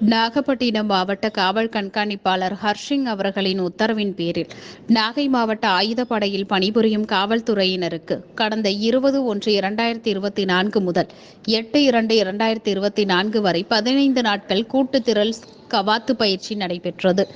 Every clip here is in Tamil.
நாகப்பட்டினம் மாவட்ட காவல் கண்காணிப்பாளர் ஹர்ஷிங் அவர்களின் உத்தரவின் பேரில் நாகை மாவட்ட ஆயுதப்படையில் பணிபுரியும் காவல்துறையினருக்கு கடந்த இருபது ஒன்று இரண்டாயிரத்தி இருபத்தி நான்கு முதல் எட்டு இரண்டு இரண்டாயிரத்தி இருபத்தி நான்கு வரை பதினைந்து நாட்கள் கூட்டு திரள் கவாத்து பயிற்சி நடைபெற்றது.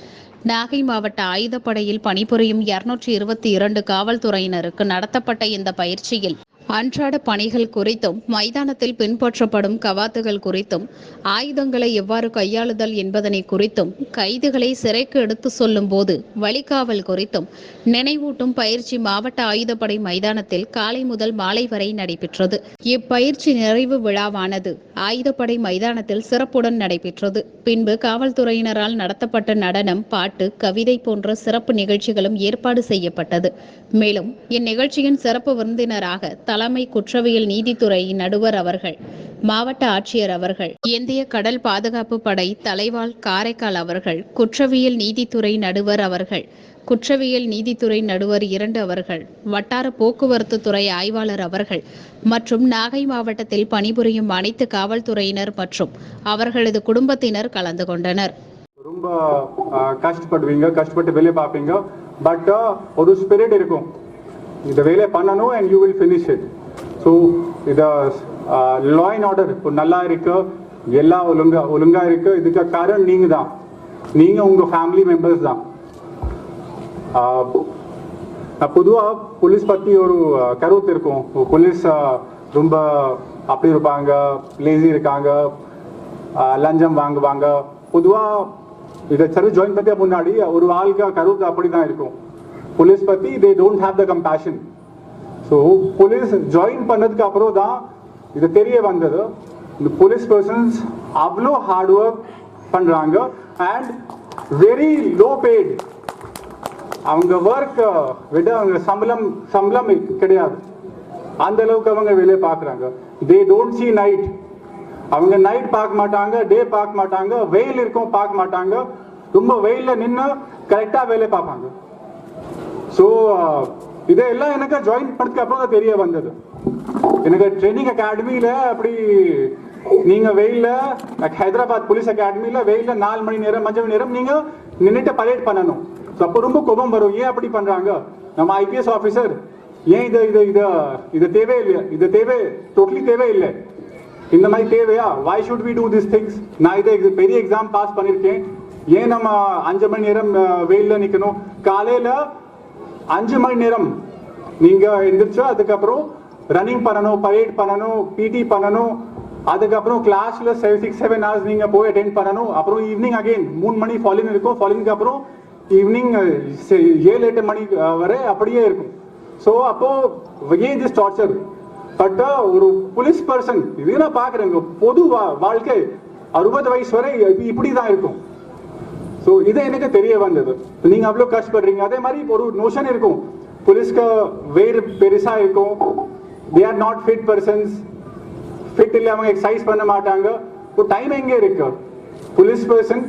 நாகை மாவட்ட ஆயுதப்படையில் பணிபுரியும் இருநூற்றி இருபத்தி இரண்டு காவல்துறையினருக்கு நடத்தப்பட்ட இந்த பயிற்சியில் அன்றாட பணிகள் குறித்தும் மைதானத்தில் பின்பற்றப்படும் கவாத்துகள் குறித்தும் ஆயுதங்களை எவ்வாறு கையாளுதல் என்பதனை குறித்தும் கைதுகளை சிறைக்கு எடுத்து சொல்லும் போது வழிகாவல் குறித்தும் நினைவூட்டும் பயிற்சி மாவட்ட ஆயுதப்படை மைதானத்தில் காலை முதல் மாலை வரை நடைபெற்றது. இப்பயிற்சி நிறைவு விழாவானது ஆயுதப்படை மைதானத்தில் சிறப்புடன் நடைபெற்றது. பின்பு காவல்துறையினரால் நடத்தப்பட்ட நடனம் பாட்டு கவிதை போன்ற சிறப்பு நிகழ்ச்சிகளும் ஏற்பாடு செய்யப்பட்டது. மேலும் இந்நிகழ்ச்சியின் சிறப்பு விருந்தினராக தலைமை குற்றவியல் நீதித்துறையின் நடுவர் அவர்கள் மாவட்ட ஆட்சியர் அவர்கள் இந்திய கடல் பாதுகாப்பு படை தலைவால் காரைக்கால் அவர்கள் குற்றவியல் நீதித்துறை நடுவர் அவர்கள் குற்றவியல் நீதித்துறை நடுவர் இரண்டு அவர்கள் வட்டார போக்குவரத்து துறை ஆய்வாளர் அவர்கள் மற்றும் நாகை மாவட்டத்தில் பணிபுரியும் அனைத்து காவல்துறையினர் மற்றும் அவர்களது குடும்பத்தினர் கலந்து கொண்டனர். ரொம்ப கஷ்டப்படுவீங்க கஷ்டப்பட்டு வெளியே பார்ப்பீங்க பட் ஒரு ஸ்பிரிட் இருக்கும். இந்த வேலையை பண்ணணும் and you will finish it so இது லா அண்ட் ஆர்டர் இப்போ நல்லா இருக்கு. எல்லாம் ஒழுங்கா ஒழுங்கா இருக்கு. இதுக்கு காரணம் நீங்க தான் நீங்க உங்க ஃபேமிலி மெம்பர்ஸ் தான். நான் பொதுவாக போலீஸ் பற்றி ஒரு கருத்து இருக்கும். போலீஸ் ரொம்ப அப்படி இருப்பாங்க லேசி இருக்காங்க லஞ்சம் வாங்குவாங்க. பொதுவாக இதை சர்வீஸ் ஜாயின் பத்தி முன்னாடி ஒரு ஆளுக்கு கருத்து அப்படி தான் இருக்கும். போலீஸ் பத்தி they don't have the compassion so police join பண்ணதுக்கு அப்புறம் தான் இது தெரிய வந்தது இந்த போலீஸ் பர்சன்ஸ் அவ்வளோ ஹார்ட் ஒர்க் பண்ணுறாங்க அண்ட் வெரி லோ பேட் அவங்க ஒர்க் விட அவங்க சம்பளம் சம்பளம் கிடையாது அந்த அளவுக்கு அவங்க வேலையை பார்க்குறாங்க தே டோன்ட் சி நைட் அவங்க நைட் பார்க்க மாட்டாங்க டே பார்க்க மாட்டாங்க வெயில் இருக்கும் பார்க்க மாட்டாங்க ரொம்ப வெயிலில் நின்று கரெக்டாக வேலையை பார்ப்பாங்க ஸோ uh, இதெல்லாம் எனக்கு ஜாயின் பண்ணதுக்கு அப்புறம் தான் தெரிய வந்தது. எனக்கு ட்ரைனிங் அகாடமியில் அப்படி நீங்கள் வெயிலில் ஹைதராபாத் போலீஸ் அகாடமியில் வெயிலில் நாலு மணி நேரம் அஞ்சு மணி நேரம் நீங்கள் நின்றுட்டு பரேட் பண்ணணும். ஸோ அப்போ ரொம்ப கோபம் வரும். ஏன் அப்படி பண்ணுறாங்க நம்ம ஐபிஎஸ் ஆஃபீஸர் ஏன் இது இது இது இது தேவையில்லை இது தேவை டோட்டலி தேவையில்லை. இந்த மாதிரி தேவையா? Why should we do this things நான் இதை பெரிய எக்ஸாம் பாஸ் பண்ணியிருக்கேன். ஏன் நம்ம அஞ்சு மணி நேரம் வெயிலில் நிற்கணும் காலையில் அஞ்சு மணி நேரம் நீங்க எந்திரிச்சு அதுக்கப்புறம் ரன்னிங் பண்ணணும் பரேட் பண்ணணும் பிடி பண்ணணும் அதுக்கப்புறம் கிளாஸ்ல சிக்ஸ் செவன் ஹவர்ஸ் நீங்க போய் அட்டென்ட் பண்ணணும் அப்புறம் ஈவினிங் அகைன் மூணு மணி ஃபாலின் இருக்கும் ஃபாலினுக்கு அப்புறம் ஈவினிங் ஏழு எட்டு மணி வரை அப்படியே இருக்கும். ஸோ அப்போ ஏன் திஸ் டார்ச்சர் பட் ஒரு போலீஸ் பர்சன் இதெல்லாம் பார்க்குறேங்க பாக்குறேங்க பொது வா- வாழ்க்கை அறுபது வயசு வரை இப்படி தான் இருக்கும். ஸோ இது எனக்கு தெரிய வந்தது. நீங்க அவ்வளோ கஷ்டப்படுறீங்க அதே மாதிரி ஒரு நோஷன் இருக்கும். போலீஸ்க்கு வேறு பெருசா இருக்கும். They are not fit persons fit இல்லை அவங்க எக்ஸசைஸ் பண்ண மாட்டாங்க. ஒரு டைம் எங்கே இருக்கு? போலீஸ் பர்சன்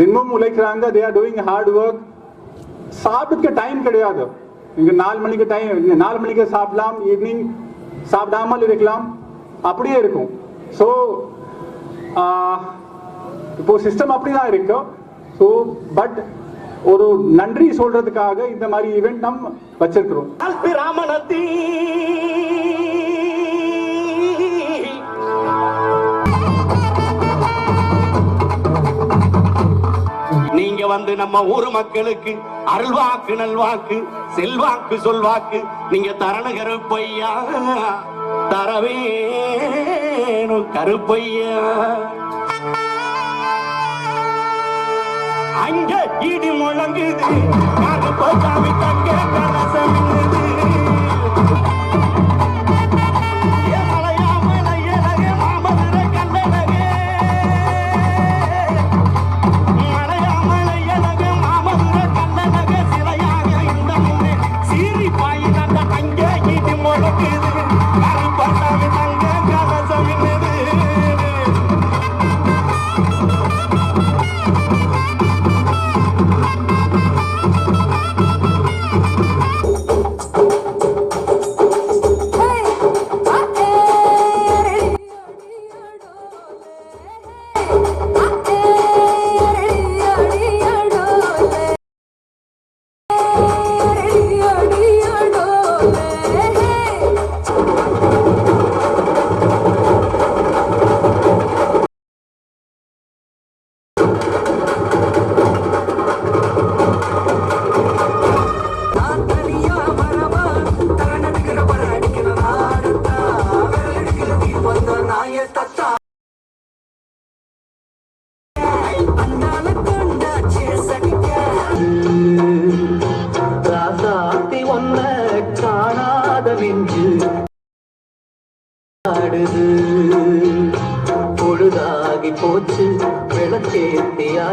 தினமும் உழைக்கிறாங்க. They are doing hard work சாப்பிட்டுக்க time கிடையாது. இங்க நாலு மணிக்கு டைம் நாலு மணிக்கு சாப்பிடலாம். ஈவினிங் சாப்பிடாமல் இருக்கலாம். அப்படியே இருக்கும். ஸோ இப்போ சிஸ்டம் அப்படிதான் இருக்கு. ஸோ பட் ஒரு நன்றி சொல்றதுக்காக இந்த மாதிரி ஈவெண்ட் நம்ம வச்சிருக்கிறோம். பிராமணத்தி நீங்க வந்து நம்ம ஊர் மக்களுக்கு அருள்வாக்கு நல்வாக்கு செல்வாக்கு சொல்வாக்கு நீங்க தரண கருப்பையா? தரவேணும் கருப்பையா? இடி முழங்குது. அது கருப்பசாமி தங்க கலசம் போச்சு விளக்கேத்தியா